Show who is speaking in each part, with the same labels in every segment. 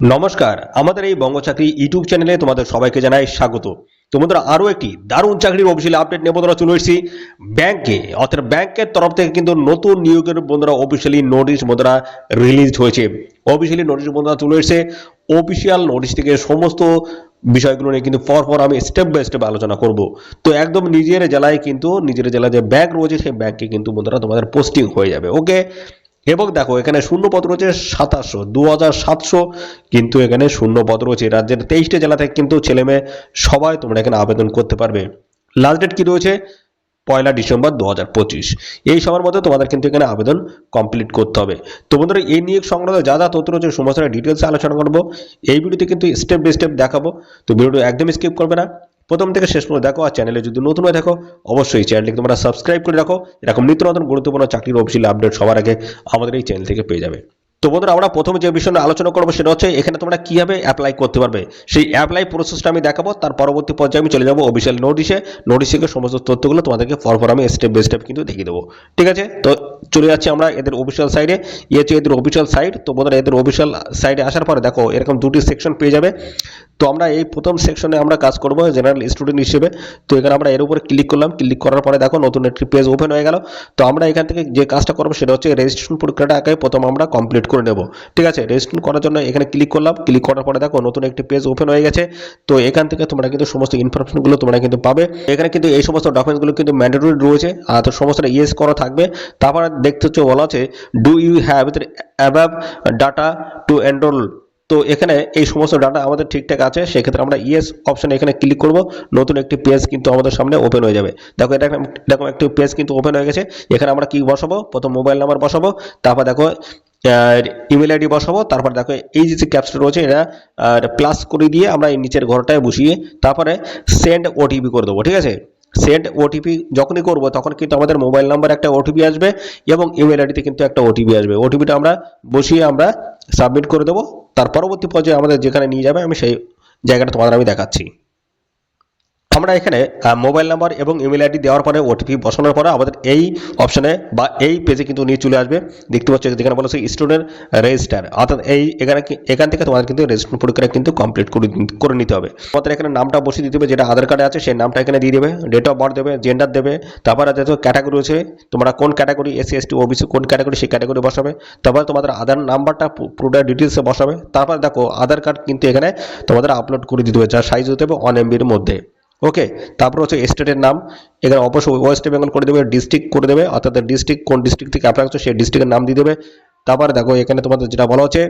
Speaker 1: নমস্কার, আমাদের এই বঙ্গ চাকরি ইউটিউব চ্যানেলে তোমাদের সবাইকে জানাই স্বাগত। তোমাদের আরও একটি দারুণ চাকরির অফিসিয়াল আপডেট নিয়ে বন্ধুরা চলে এসেছি ব্যাংকে। অর্থাৎ ব্যাংকের তরফ থেকে কিন্তু নতুন নিয়োগের বন্ধুরা অফিসিয়ালি নোটিশ বন্ধুরা রিলিজ হয়েছে। অফিসিয়ালি নোটিশ বন্ধুরা চলে এসেছে। অফিসিয়াল নোটিশ থেকে সমস্ত বিষয়গুলো নিয়ে কিন্তু পর পর আমি স্টেপ বাই স্টেপ আলোচনা করব। তো একদম নিজের জেলায় কিন্তু, নিজের জেলায় যে ব্যাংক রয়েছে, সেই ব্যাংকে কিন্তু বন্ধুরা তোমাদের পোস্টিং হয়ে যাবে। ওকে এবং দেখো, এখানে শূন্য পদ রয়েছে সাতাশশো, দু হাজার সাতশো, কিন্তু এখানে শূন্য পদ রয়েছে রাজ্যের তেইশটা জেলা থেকে কিন্তু ছেলে মেয়ে সবাই তোমরা এখানে আবেদন করতে পারবে। লাস্ট ডেট কি রয়েছে? পয়লা ডিসেম্বর দু হাজার পঁচিশ। এই সময়ের মধ্যে তোমাদের কিন্তু এখানে আবেদন কমপ্লিট করতে হবে। তো বন্ধুরা, এই নিয়োগ সংক্রান্ত যা যা তথ্য রয়েছে সমস্ত ডিটেলসে আলোচনা করব। এই ভিডিওতে কিন্তু স্টেপ বাই স্টেপ দেখাবো। তো ভিডিওটা একদম স্কিপ করবে না। প্রথম থেকে শেষ পর্যন্ত দেখো, আর চ্যানেলে যদি নতুন হয়ে থাকো, অবশ্যই চ্যানেলটিকে তোমরা সাবস্ক্রাইব করে রাখো। এরকম নিত্য নতুন গুরুত্বপূর্ণ চাকরির অফিসিয়াল আপডেট সবার আগে আমাদের এই চ্যানেল থেকে পেয়ে যাবে। তো বন্ধুরা, আমরা প্রথমে যে বিষয় আলোচনা করব সেটা হচ্ছে, এখানে তোমরা কীভাবে অ্যাপ্লাই করতে পারবে? সেই অ্যাপ্লাই প্রসেসটা আমি দেখাবো, তার পরবর্তী পর্যায়ে আমি চলে যাব অফিসিয়াল নোটিশে নোটিশ সমস্ত তথ্যগুলো তোমাদেরকে পরপর আমি স্টেপ বাই স্টেপ কিন্তু দেখিয়ে দেবো। ঠিক আছে? তো চলে যাচ্ছি আমরা এদের অফিসিয়াল সাইডে ইয়ে হচ্ছে এদের অফিসিয়াল সাইট তো বন্ধুরা, এদের অফিসিয়াল সাইডে আসার পরে দেখো, এরকম দুটি সেকশন পেয়ে যাবে। তো আমরা এই প্রথম সেকশনে আমরা কাজ করব জেনারেল স্টুডেন্ট হিসেবে। তো এখানে আমরা এর উপরে ক্লিক করলাম ক্লিক করার পরে দেখো নতুন একটি পেজ ওপেন হয়ে গেল। তো আমরা এখান থেকে যে কাজটা করব সেটা হচ্ছে রেজিস্ট্রেশন প্রক্রিয়াটা আগে প্রথম আমরা কমপ্লিট করে নেব। ঠিক আছে? রেজিস্ট্রেশন করার জন্য এখানে ক্লিক করলাম। ক্লিক করার পরে দেখো নতুন একটি পেজ ওপেন হয়ে গেছে। তো এখান থেকে তোমরা কিন্তু সমস্ত ইনফরমেশনগুলো তোমরা কিন্তু পাবে। এখানে কিন্তু এই সমস্ত ডকুমেন্টসগুলো কিন্তু ম্যান্ডেটরি রয়েছে। আর তো সমস্তটা ইয়েস করা থাকবে। তারপরে দেখতে হচ্ছে বলা আছে do you have above data to enroll তো এখানে এই সমস্ত ডাটা আমাদের ঠিকঠাক আছে, সেক্ষেত্রে আমরা ইয়েস অপশনে এখানে ক্লিক করব, নতুন একটি পেজ কিন্তু আমাদের সামনে ওপেন হয়ে যাবে। দেখো, এটা দেখো একটি পেজ কিন্তু ওপেন হয়ে গেছে, এখানে আমরা কি বসাবো? প্রথম মোবাইল নাম্বার বসাবো, তারপর দেখো ইমেল আইডি বসাবো, তারপর দেখো এই যে ক্যাপসটা রয়েছে, এটা প্লাস করে দিয়ে আমরা এই নিচের ঘরটায় বসিয়ে তারপরে সেন্ড ওটিপি করে দেবো, ঠিক আছে? সেন্ড ওটিপি যখনই করব, তখন কিন্তু আমাদের মোবাইল নাম্বার একটা ওটিপি আসবে এবং ইমেল আইডিতে কিন্তু একটা ওটিপি আসবে। ওটিপিটা আমরা বসিয়ে আমরা সাবমিট করে দেবো। তার পরবর্তী পর্যায়ে আমাদের যেখানে নিয়ে যাবে, আমি সেই জায়গাটা তোমাদের আমি দেখাচ্ছি। আমরা এখানে মোবাইল নাম্বার এবং ইমেল আইডি দেওয়ার পরে ওটিপি বসানোর পরে আমাদের এই অপশনে বা এই পেজে কিন্তু নিয়ে চলে আসবে। দেখতে পাচ্ছ যেখানে বলেছে স্টুডেন্ট রেজিস্টার অর্থাৎ এই এখানে এখান থেকে তোমাদের কিন্তু রেজিস্ট্রেশন প্রক্রিয়া কিন্তু কমপ্লিট করে নিতে- করে নিতে হবে। আমাদের এখানে নামটা বসিয়ে দিতে হবে, যেটা আধার কার্ডে আছে, সেই নামটা এখানে দিয়ে দেবে ডেট অফ বার্থ দেবে জেন্ডার দেবে, তারপরে যেহেতু ক্যাটাগরি আছে তোমরা কোন ক্যাটাগরি এসসি এসটি ওবিসি কোন ক্যাটাগরি সেই ক্যাটাগরি বসাবে। তারপর তোমাদের আধার নাম্বারটা পুরোটা ডিটেলসে বসাবে। তারপর দেখো, আধার কার্ড কিন্তু এখানে তোমাদের আপলোড করে দিতে হবে, যার সাইজ হতে হবে ওয়ান এমবির মধ্যে। ওকে তারপর হচ্ছে স্টেটের নাম। এখানে অবশ্যই ওয়েস্ট বেঙ্গল করে দেবে ডিস্ট্রিক্ট করে দেবে। অর্থাৎ ডিস্ট্রিক্ট কোন ডিস্ট্রিক্ট থেকে অ্যাপ্লাই করছ সেই ডিস্ট্রিক্টের নাম দিয়ে দেবে। তারপর দেখো এখানে তোমাদের যেটা বলা হচ্ছে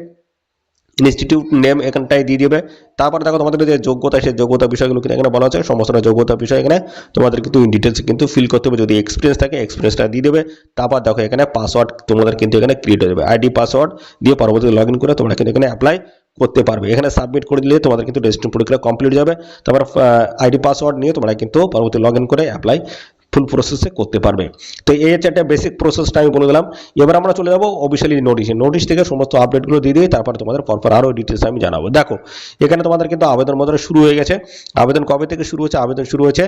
Speaker 1: ইনস্টিটিউট নেম এখানটায় দিয়ে দেবে। তারপর দেখো তোমাদের যে যোগ্যতা, সেই যোগ্যতা বিষয়গুলো কিন্তু এখানে বলা হচ্ছে। সমস্ত যোগ্যতা বিষয় এখানে তোমাদের কিন্তু ডিটেলস কিন্তু ফিল করতে হবে। যদি এক্সপিরিয়েন্স থাকে এক্সপিরিয়েন্সটা দিয়ে দেবে। তারপর দেখো এখানে পাসওয়ার্ড তোমাদের কিন্তু এখানে ক্রিয়েট হয়ে যাবে। আইডি পাসওয়ার্ড দিয়ে পরবর্তী লগ ইন করে তোমরা কিন্তু এখানে অ্যাপ্লাই করতে পারবে। এখানে সাবমিট করে দিলে তোমাদের কিন্তু রেজিস্ট্রেশন প্রক্রিয়া কমপ্লিট যাবে। তারপর আইডি পাসওয়ার্ড নিয়ে তোমরা কিন্তু পরবর্তী লগ করে অ্যাপ্লাই ফুল প্রসেসে করতে পারবে। তো এই হচ্ছে একটা বেসিক প্রসেসটা আমি বলে দিলাম। এবার আমরা চলে যাব অফিসিয়ালি নোটিশে নোটিশ থেকে সমস্ত আপডেটগুলো দিয়ে দিয়ে তারপর তোমাদের পরপর আরও ডিটেলস আমি জানাব। দেখো, এখানে তোমাদের কিন্তু আবেদন মধ্যে শুরু হয়ে গেছে। আবেদন কবে থেকে শুরু হয়েছে আবেদন শুরু হয়েছে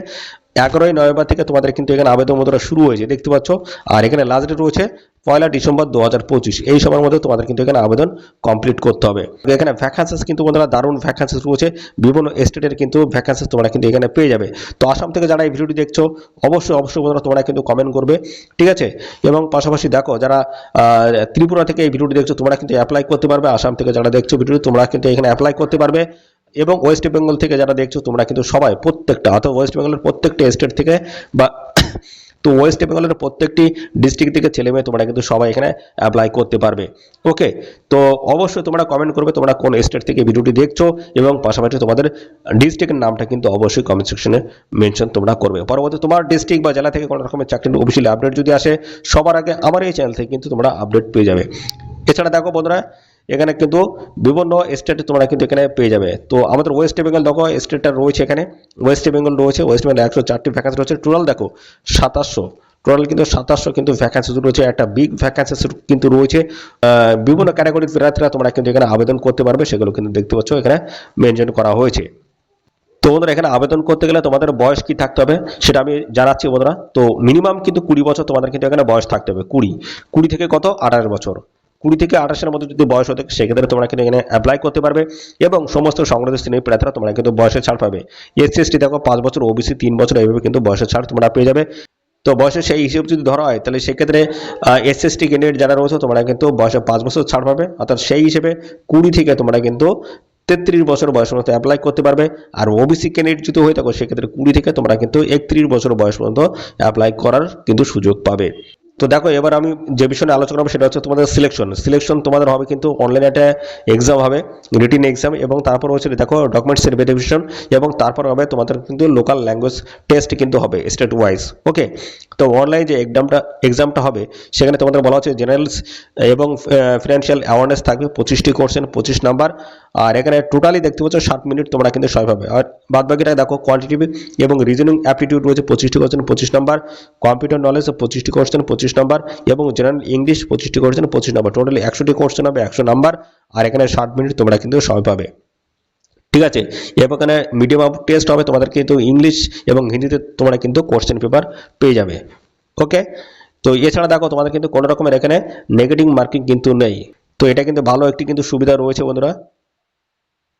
Speaker 1: এগারোই নভেম্বর থেকে তোমাদের কিন্তু এখানে আবেদন মধ্যে শুরু হয়েছে, দেখতে পাচ্ছ? আর এখানে লাস্ট ডেট রয়েছে পয়লা ডিসেম্বর দু হাজার পঁচিশ। এই সময়ের মধ্যে তোমাদের কিন্তু এখানে আবেদন কমপ্লিট করতে হবে। এখানে ভ্যাকান্সিস কিন্তু বন্ধুরা দারুণ ভ্যাকান্সিস রয়েছে। বিভিন্ন স্টেটের কিন্তু ভ্যাকান্সিস তোমরা কিন্তু এখানে পেয়ে যাবে। তো আসাম থেকে যারা এই ভিডিওটি দেখছ, অবশ্যই অবশ্যই বন্ধুরা তোমরা কিন্তু কমেন্ট করবে, ঠিক আছে? এবং পাশাপাশি দেখো, যারা ত্রিপুরা থেকে এই ভিডিওটি দেখছ, তোমরা কিন্তু অ্যাপ্লাই করতে পারবে। আসাম থেকে যারা দেখছ ভিডিওটি, তোমরা কিন্তু এখানে অ্যাপ্লাই করতে পারবে। এবং ওয়েস্ট বেঙ্গল থেকে যারা দেখছ, তোমরা কিন্তু সবাই প্রত্যেকটা, অর্থাৎ ওয়েস্ট বেঙ্গলের প্রত্যেকটা স্টেট থেকে বা তো ওয়েস্ট বেঙ্গলের প্রত্যেকটি ডিস্ট্রিক্ট থেকে ছেলে মেয়ে তোমরা কিন্তু সবাই এখানে অ্যাপ্লাই করতে পারবে। ওকে তো অবশ্যই তোমরা কমেন্ট করবে, তোমরা কোন স্টেট থেকে ভিডিওটি দেখছ এবং পাশাপাশি তোমাদের ডিস্ট্রিক্টের নামটা কিন্তু অবশ্যই কমেন্ট সেকশনে মেনশন তোমরা করবে। পরবর্তী তোমার ডিস্ট্রিক্ট বা জেলা থেকে কোনো রকমের চাকরির অফিসিয়াল আপডেট যদি আসে, সবার আগে আমার এই চ্যানেল থেকে কিন্তু তোমরা আপডেট পেয়ে যাবে। এছাড়া দেখো বন্ধুরা এখানে কিন্তু বিভিন্ন স্টেটে তোমরা কিন্তু এখানে পেয়ে যাবে। তো আমাদের ওয়েস্ট বেঙ্গল দেখো স্টেটটা রয়েছে এখানে। ওয়েস্ট বেঙ্গল রয়েছে ওয়েস্ট বেঙ্গল একশো চারটি ভ্যাকান্সি রয়েছে। টোটাল দেখো, সাতাশশো। টোটাল কিন্তু সাতাশশো কিন্তু ভ্যাকান্সি রয়েছে। একটা বিগ ভ্যাকান্সি কিন্তু রয়েছে। বিভিন্ন ক্যাটাগরির প্রার্থীরা তোমরা কিন্তু এখানে আবেদন করতে পারবে। সেগুলো কিন্তু দেখতে পাচ্ছ, এখানে মেনশন করা হয়েছে। তো বন্ধুরা, এখানে আবেদন করতে গেলে তোমাদের বয়স কি থাকতে হবে সেটা আমি জানাচ্ছি বন্ধুরা। তো মিনিমাম কিন্তু কুড়ি বছর তোমাদের কিন্তু এখানে বয়স থাকতে হবে। কুড়ি। কুড়ি থেকে কত? আঠারো বছর। কুড়ি থেকে আঠাশের মধ্যে যদি বয়স হতে সেক্ষেত্রে তোমরা কিন্তু এখানে অ্যাপ্লাই করতে পারবে এবং সমস্ত সংগ্রহ শ্রেণির প্রার্থীরা তোমরা কিন্তু বয়সের ছাড় পাবে। এসসি এসটি দেখো, পাঁচ বছর ওবিসি তিন বছর, এইভাবে কিন্তু বয়সের ছাড় তোমরা পেয়ে যাবে। তো বয়সের সেই হিসেব যদি ধরা হয়, তাহলে সেক্ষেত্রে এস এস টি ক্যান্ডিডেট যারা রয়েছে, তোমরা কিন্তু বয়সে পাঁচ বছর ছাড় পাবে। অর্থাৎ সেই হিসেবে কুড়ি থেকে তোমরা কিন্তু তেত্রিশ বছর বয়স পর্যন্ত অ্যাপ্লাই করতে পারবে। আর ওবিসি ক্যান্ডিডেট যদি হয়ে থাকো, সেক্ষেত্রে কুড়ি থেকে তোমরা কিন্তু একত্রিশ বছর বয়স পর্যন্ত অ্যাপ্লাই করার কিন্তু সুযোগ পাবে। তো দেখো, এবার আমি যে বিষয়ে আলোচনা করব সেটা হচ্ছে তোমাদের সিলেকশন সিলেকশন তোমাদের হবে কিন্তু অনলাইনে একটা এক্সাম হবে রিটিন এক্সাম এবং তারপর হচ্ছে দেখো ডকুমেন্টসের ভেরিফিকেশন এবং তারপর হবে তোমাদের কিন্তু লোকাল ল্যাঙ্গুয়েজ টেস্ট কিন্তু হবে স্টেট ওয়াইজ ওকে তো অনলাইন যে এক্সামটা এক্সামটা হবে, সেখানে তোমাদের বলা হচ্ছে জেনারেলস এবং ফিনান্সিয়াল অ্যাওয়ারনেস থাকবে, পঁচিশটি কোর্সেন পঁচিশ নাম্বার আর এখানে টোটালি দেখতে পাচ্ছ ষাট মিনিট তোমরা কিন্তু সময় পাবে আর বাদ বাকিটা দেখো কোয়ান্টিটিভ এবং রিজনিং অ্যাপটিটিউড রয়েছে পঁচিশটি কোশ্চেন পঁচিশ নাম্বার কম্পিউটার নলেজ পঁচিশটি কোশ্চেন পঁচিশ নম্বর এবং জেনারেল ইংলিশ পঁচিশটি কোশ্চেন পঁচিশ নাম্বার টোটালি একশোটি কোশ্চেন হবে, একশো নম্বর আর এখানে ষাট মিনিট তোমরা কিন্তু সময় পাবে। ঠিক আছে? এবার এখানে মিডিয়াম অফ টেস্ট হবে, তোমাদের কিন্তু ইংলিশ এবং হিন্দিতে তোমরা কিন্তু কোশ্চেন পেপার পেয়ে যাবে। ওকে তো এছাড়া দেখো, তোমাদের কিন্তু কোনো রকমের এখানে নেগেটিভ মার্কিং কিন্তু নেই। তো এটা কিন্তু ভালো একটি কিন্তু সুবিধা রয়েছে বন্ধুরা।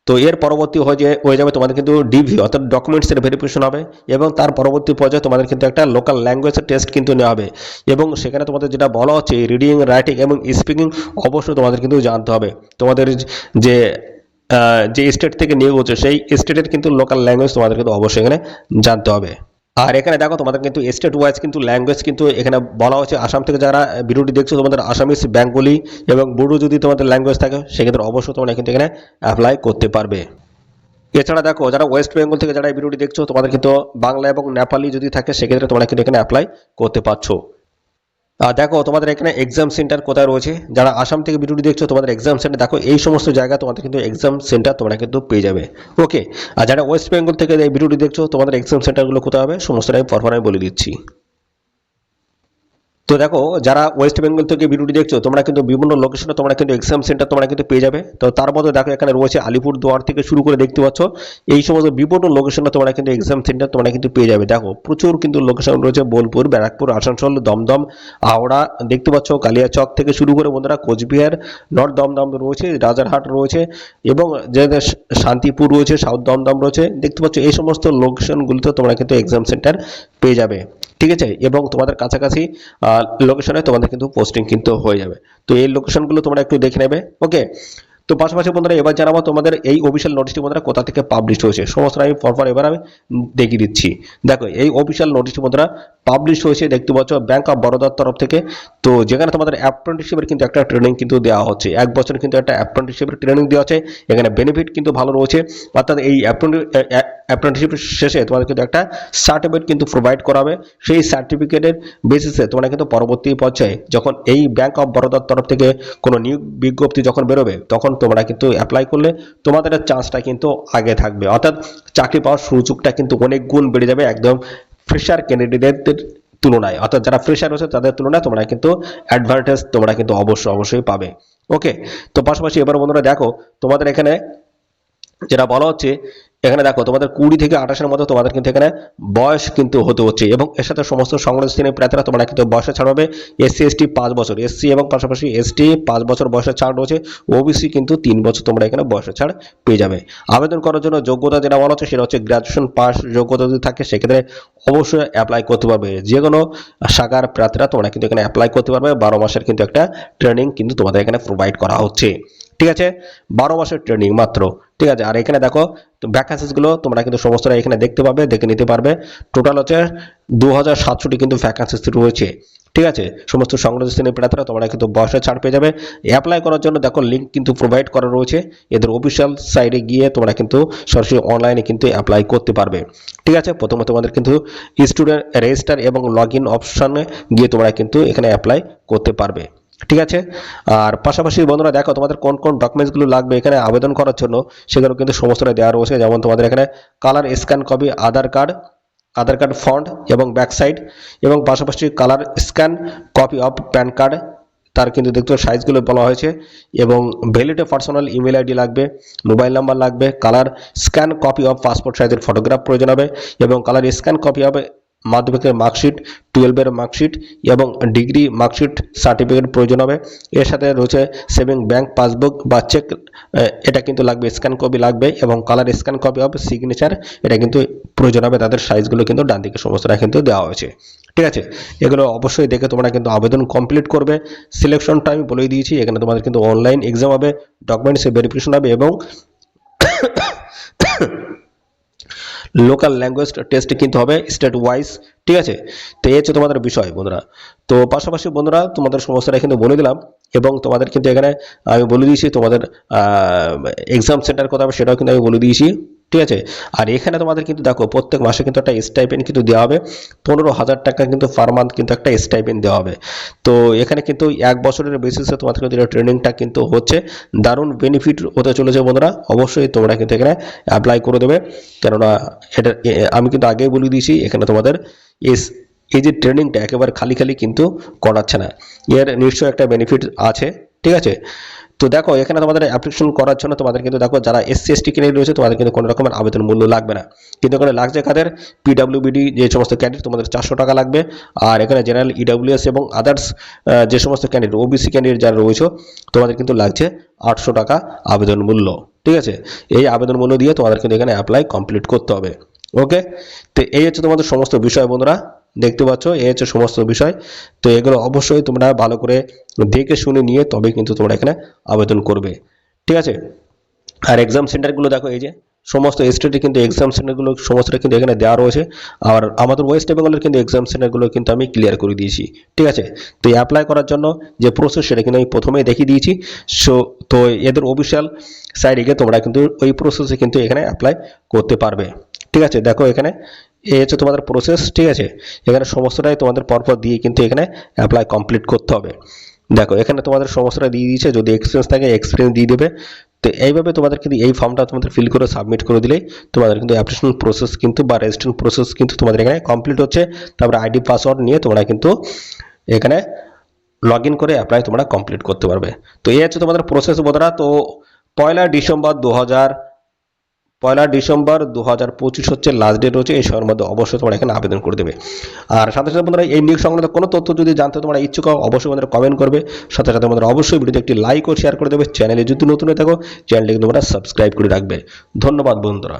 Speaker 1: তো এর পরবর্তী হয়ে হয়ে যাবে তোমাদের কিন্তু ডিভি অর্থাৎ ডকুমেন্টসের ভেরিফিকেশন হবে এবং তার পরবর্তী পর্যায়ে তোমাদের কিন্তু একটা লোকাল ল্যাঙ্গুয়েজের টেস্ট কিন্তু নেওয়া হবে। এবং সেখানে তোমাদের যেটা বলা হচ্ছে রিডিং রাইটিং এবং স্পিকিং অবশ্যই তোমাদের কিন্তু জানতে হবে। তোমাদের যে যে স্টেট থেকে নিয়োগ হচ্ছে, সেই স্টেটের কিন্তু লোকাল ল্যাঙ্গুয়েজ তোমাদের কিন্তু অবশ্যই এখানে জানতে হবে। আর এখানে দেখো, তোমাদের কিন্তু স্টেট ওয়াইজ কিন্তু ল্যাঙ্গুয়েজ কিন্তু এখানে বলা হচ্ছে আসাম থেকে যারা ভিডিওটি দেখছ, তোমাদের আসামিস, বেঙ্গলি এবং বুড়ো যদি তোমাদের ল্যাঙ্গুয়েজ থাকে, সেক্ষেত্রে অবশ্যই তোমরা কিন্তু এখানে অ্যাপ্লাই করতে পারবে। এছাড়া দেখো, যারা ওয়েস্ট বেঙ্গল থেকে যারা এই ভিডিওটি দেখছ, তোমাদের কিন্তু বাংলা এবং নেপালি যদি থাকে, সেক্ষেত্রে তোমরা কিন্তু এখানে অ্যাপ্লাই করতে পারছ। দেখো, তোমাদের এখানে এক্সাম সেন্টার কোথায় রয়েছে? যারা আসাম থেকে ভিডিওটি দেখছ, তোমাদের এক্সাম সেন্টার দেখো, এই সমস্ত জায়গা তোমাদের কিন্তু এক্সাম সেন্টার তোমরা কিন্তু পেয়ে যাবে। ওকে আর যারা ওয়েস্ট বেঙ্গল থেকে এই ভিডিওটি দেখছ, তোমাদের এক্সাম সেন্টারগুলো কোথায় হবে? সমস্তটা আমি পরপর আমি বলে দিচ্ছি। তো দেখো, যারা ওয়েস্ট বেঙ্গল থেকে ভিডিওটি দেখছ, তোমরা কিন্তু বিভিন্ন লোকেশনে তোমরা কিন্তু এক্সাম সেন্টার তোমরা কিন্তু পেয়ে যাবে। তো তার মধ্যে দেখো, এখানে রয়েছে আলিপুর দুয়ার থেকে শুরু করে দেখতে পাচ্ছ, এই সমস্ত বিভিন্ন লোকেশনে তোমরা কিন্তু এক্সাম সেন্টার তোমরা কিন্তু পেয়ে যাবে। দেখো, প্রচুর কিন্তু লোকেশন রয়েছে, বোলপুর, ব্যারাকপুর, আসানসোল, দমদম, হাওড়া, দেখতে পাচ্ছ, কালিয়াচক থেকে শুরু করে বন্ধুরা কোচবিহার, নর্থ দমদম রয়েছে, রাজারহাট রয়েছে, এবং যে শান্তিপুর রয়েছে, সাউথ দমদম রয়েছে, দেখতে পাচ্ছ, এই সমস্ত লোকেশনগুলিতে তোমরা কিন্তু এক্সাম সেন্টার পেয়ে যাবে। ঠিক আছে? এবং তোমাদের কাছাকাছি লোকেশনে তোমাদের কিন্তু পোস্টিং কিন্তু হয়ে যাবে। তো এই লোকেশনগুলো তোমরা একটু দেখে নেবে ওকে তো পাশাপাশি বন্ধুরা, এবার জানাব তোমাদের এই অফিসিয়াল নোটিশটি বন্ধুরা কোথা থেকে পাবলিশ হয়েছে। সমস্ত আমি পরপর এবার আমি দেখিয়ে দিচ্ছি। দেখো, এই অফিসিয়াল নোটিশটি বন্ধুরা পাবলিশ হয়েছে, দেখতে পাচ্ছ ব্যাংক অফ বরোদার তরফ থেকে। তো যেখানে তোমাদের অ্যাপ্রেন্টিসশিপের কিন্তু একটা ট্রেনিং কিন্তু দেওয়া হচ্ছে। এক বছর কিন্তু একটা অ্যাপ্রেন্টিসশিপের ট্রেনিং দেওয়া আছে এখানে বেনিফিট কিন্তু ভালো রয়েছে। অর্থাৎ এই অ্যাপ্রেন্টিসশিপ শেষে তোমাদের কিন্তু একটা সার্টিফিকেট কিন্তু প্রোভাইড করা হবে সেই সার্টিফিকেটের বেসিসে তোমরা কিন্তু পরবর্তী পর্যায়ে যখন এই ব্যাংক অফ বরোদার তরফ থেকে কোনো নিয়োগ বিজ্ঞপ্তি যখন বেরোবে, তখন তোমরা কিন্তু অ্যাপ্লাই করলে তোমাদের চান্সটা কিন্তু আগে থাকবে। অর্থাৎ চাকরি পাওয়ার সুযোগটা কিন্তু অনেক গুণ বেড়ে যাবে একদম ফ্রেশার ক্যান্ডিডেটদের তুলনায়। অর্থাৎ যারা ফ্রেশার হচ্ছে তাদের তুলনায় তোমরা কিন্তু অ্যাডভান্টেজ তোমরা কিন্তু অবশ্যই অবশ্যই পাবে। ওকে তো পাশাপাশি এবার বন্ধুরা দেখো, তোমাদের এখানে যেটা বলা হচ্ছে এখানে দেখো, তোমাদের কুড়ি থেকে আঠাশের মধ্যে তোমাদের কিন্তু এখানে বয়স কিন্তু হতে হচ্ছে এবং এর সাথে সমস্ত সংগ্রহ শ্রেণির প্রার্থীরা তোমরা কিন্তু বয়সে ছাড় হবে এসসি এসটি পাঁচ বছর। এসসি এবং পাশাপাশি এসটি পাঁচ বছর বয়সের ছাড় রয়েছে। ওবিসি কিন্তু তিন বছর তোমরা এখানে বয়সের ছাড় পেয়ে যাবে। আবেদন করার জন্য যোগ্যতা যেটা বলা হচ্ছে সেটা হচ্ছে গ্রাজুয়েশন পাস যোগ্যতা যদি থাকে, সেক্ষেত্রে অবশ্যই অ্যাপ্লাই করতে পারবে। যে কোনো শাখার প্রার্থীরা তোমরা কিন্তু এখানে অ্যাপ্লাই করতে পারবে। বারো মাসের কিন্তু একটা ট্রেনিং কিন্তু তোমাদের এখানে প্রোভাইড করা হচ্ছে। ঠিক আছে? বারো মাসের ট্রেনিং মাত্র, ঠিক আছে? আর এখানে দেখো ভ্যাকান্সিসগুলো তোমরা কিন্তু সমস্তটা এখানে দেখতে পাবে, দেখে নিতে পারবে। টোটাল হচ্ছে দু হাজার সাতশোটি কিন্তু ভ্যাকান্সিস রয়েছে, ঠিক আছে? সমস্ত সংগ্রহ শ্রেণির প্রার্থীরা তোমরা কিন্তু বয়সের ছাড় পেয়ে যাবে। অ্যাপ্লাই করার জন্য দেখো লিঙ্ক কিন্তু প্রোভাইড করা রয়েছে। এদের অফিসিয়াল সাইটে গিয়ে তোমরা কিন্তু সরাসরি অনলাইনে কিন্তু অ্যাপ্লাই করতে পারবে, ঠিক আছে? প্রথমে তোমাদের কিন্তু স্টুডেন্ট রেজিস্টার এবং লগ ইন অপশানে গিয়ে তোমরা কিন্তু এখানে অ্যাপ্লাই করতে পারবে। ঠিক আছে? আর পাশাপাশি বন্ধুরা দেখো তোমাদের কোন কোন ডকুমেন্টসগুলো লাগবে এখানে আবেদন করার জন্য, সেগুলো কিন্তু সমস্তটা দেওয়া রয়েছে। যেমন তোমাদের এখানে colour scan copy Aadhaar card Aadhaar card front এবং ব্যাক সাইড এবং পাশাপাশি colour scan copy of pan card তার কিন্তু দেখতে সাইজগুলো বলা হয়েছে। এবং ভ্যালিড পার্সোনাল ইমেল আইডি লাগবে মোবাইল নাম্বার লাগবে colour scan copy of passport সাইজের ফটোগ্রাফ প্রয়োজন হবে এবং কালার স্ক্যান কপি হবে মাধ্যমিকের মার্কশিট টুয়েলভের মার্কশিট এবং ডিগ্রি মার্কশিট সার্টিফিকেট প্রয়োজন হবে। এর সাথে রয়েছে সেভিং ব্যাংক পাসবুক বা চেক এটা কিন্তু লাগবে স্ক্যান কপি লাগবে এবং কালার স্ক্যান কপি হবে সিগনেচার এটা কিন্তু প্রয়োজন হবে। তাদের সাইজগুলো কিন্তু ডান দিকে সমস্তটা কিন্তু দেওয়া হয়েছে। ঠিক আছে? এগুলো অবশ্যই দেখে তোমরা কিন্তু আবেদন কমপ্লিট করবে। সিলেকশনটা আমি বলেই দিয়েছি। এখানে তোমাদের কিন্তু অনলাইন এক্সাম হবে ডকুমেন্টসে ভেরিফিকেশন হবে এবং লোকাল ল্যাঙ্গুয়েজ টেস্ট কিন্তু হবে স্টেট ওয়াইজ ঠিক আছে? তো এই হচ্ছে তোমাদের বিষয় বন্ধুরা। তো পাশাপাশি বন্ধুরা, তোমাদের সমস্যাটা কিন্তু বলে দিলাম এবং তোমাদের কিন্তু এখানে আমি বলে দিয়েছি তোমাদের এক্সাম সেন্টার কথা, সেটাও কিন্তু আমি বলে দিয়েছি। ঠিক আছে? আর এখানে তোমাদের কিন্তু দেখো, প্রত্যেক মাসে কিন্তু একটা স্টাইপেন্ড কিন্তু দেওয়া হবে। পনেরো হাজার টাকা কিন্তু পার মান্থ কিন্তু একটা স্টাইপেন্ড দেওয়া হবে। তো এখানে কিন্তু এক বছরের বেসিসে তোমাদের কিন্তু ট্রেনিংটা কিন্তু হচ্ছে। দারুণ বেনিফিট হতে চলেছে বন্ধুরা। অবশ্যই তোমরা কিন্তু এখানে অ্যাপ্লাই করে দেবে। কেননা এটা আমি কিন্তু আগেই বলে দিয়েছি, এখানে তোমাদের এস এই যে ট্রেনিংটা একেবারে খালি খালি কিন্তু করাচ্ছে না। এর নিশ্চয়ই একটা বেনিফিট আছে, ঠিক আছে? তো দেখো, এখানে তোমাদের অ্যাপ্লিকেশন করার জন্য তোমাদের কিন্তু দেখো, যারা এসসি এসটি ক্যান্ডিডেট রয়েছে, তোমাদের কিন্তু কোনো রকমের আবেদন মূল্য লাগবে না। কিন্তু এখানে লাগছে কাদের? পিডাব্লিউবিডি যে সমস্ত ক্যান্ডিডেট তোমাদের চারশো টাকা লাগবে। আর এখানে জেনারেল ইডাব্লিউএস এবং আদার্স যে সমস্ত ক্যান্ডিডেট ওবিসি ক্যান্ডিডেট যারা রয়েছে, তোমাদের কিন্তু লাগছে আটশো টাকা আবেদন মূল্য, ঠিক আছে? এই আবেদন মূল্য দিয়ে তোমাদের কিন্তু এখানে অ্যাপ্লাই কমপ্লিট করতে হবে। ওকে তো এই হচ্ছে তোমাদের সমস্ত বিষয় বন্ধুরা। দেখতে পাচ্ছ, এই হচ্ছে সমস্ত বিষয়। তো এগুলো অবশ্যই তোমরা ভালো করে দেখে শুনে নিয়ে তবে কিন্তু তোমরা এখানে আবেদন করবে। ঠিক আছে? আর এক্সাম সেন্টারগুলো দেখো, এই যে সমস্ত স্টেটে কিন্তু এক্সাম সেন্টারগুলো সমস্তটা কিন্তু এখানে দেওয়া রয়েছে। আর আমাদের ওয়েস্ট বেঙ্গলের কিন্তু এক্সাম সেন্টারগুলো কিন্তু আমি ক্লিয়ার করে দিয়েছি। ঠিক আছে? তো অ্যাপ্লাই করার জন্য যে প্রসেস সেটা কিন্তু আমি প্রথমেই দেখিয়ে দিয়েছি। সো তো এদের অফিসিয়াল সাইডে গিয়ে তোমরা কিন্তু ওই প্রসেসে কিন্তু এখানে অ্যাপ্লাই করতে পারবে। ঠিক আছে? দেখো এখানে, এ হচ্ছে তোমাদের প্রসেস ঠিক আছে? এখানে সমস্তটাই তোমাদের পরপর দিয়ে কিন্তু এখানে অ্যাপ্লাই কমপ্লিট করতে হবে। দেখো, এখানে তোমাদের সমস্যাটা দিয়ে দিয়েছে, যদি এক্সপিরিয়েন্স থাকে এক্সপিরিয়েন্স দিয়ে দেবে। তো এইভাবে তোমাদের কিন্তু এই ফর্মটা তোমাদের ফিল করে সাবমিট করে দিলেই তোমাদের কিন্তু অ্যাপ্লিকেশন প্রসেস কিন্তু বা রেজিস্ট্রেশন প্রসেস কিন্তু তোমাদের এখানে কমপ্লিট হচ্ছে। তারপরে আইডি পাসওয়ার্ড নিয়ে তোমরা কিন্তু এখানে লগ ইন করে অ্যাপ্লাই তোমরা কমপ্লিট করতে পারবে। তো এই হচ্ছে তোমাদের প্রসেস বোধরা তো পয়লা ডিসেম্বর দু হাজার পয়লা ডিসেম্বর দু হাজার পঁচিশ হচ্ছে লাস্ট ডেট রয়েছে। এই সময়ের মধ্যে অবশ্যই তোমরা এখানে আবেদন করে দেবে। আর সাথে সাথে বন্ধুরা, এই নিয়োগ সংক্রান্ত কোনো তথ্য যদি জানতে তোমরা ইচ্ছুক অবশ্যই বন্ধুরা কমেন্ট করবে। সাথে সাথে বন্ধুরা, অবশ্যই ভিডিওতে একটি লাইক ও শেয়ার করে দেবে। চ্যানেলে যদি নতুন হয়ে থাকো চ্যানেলটিকে তোমরা সাবস্ক্রাইব করে রাখবে। ধন্যবাদ বন্ধুরা।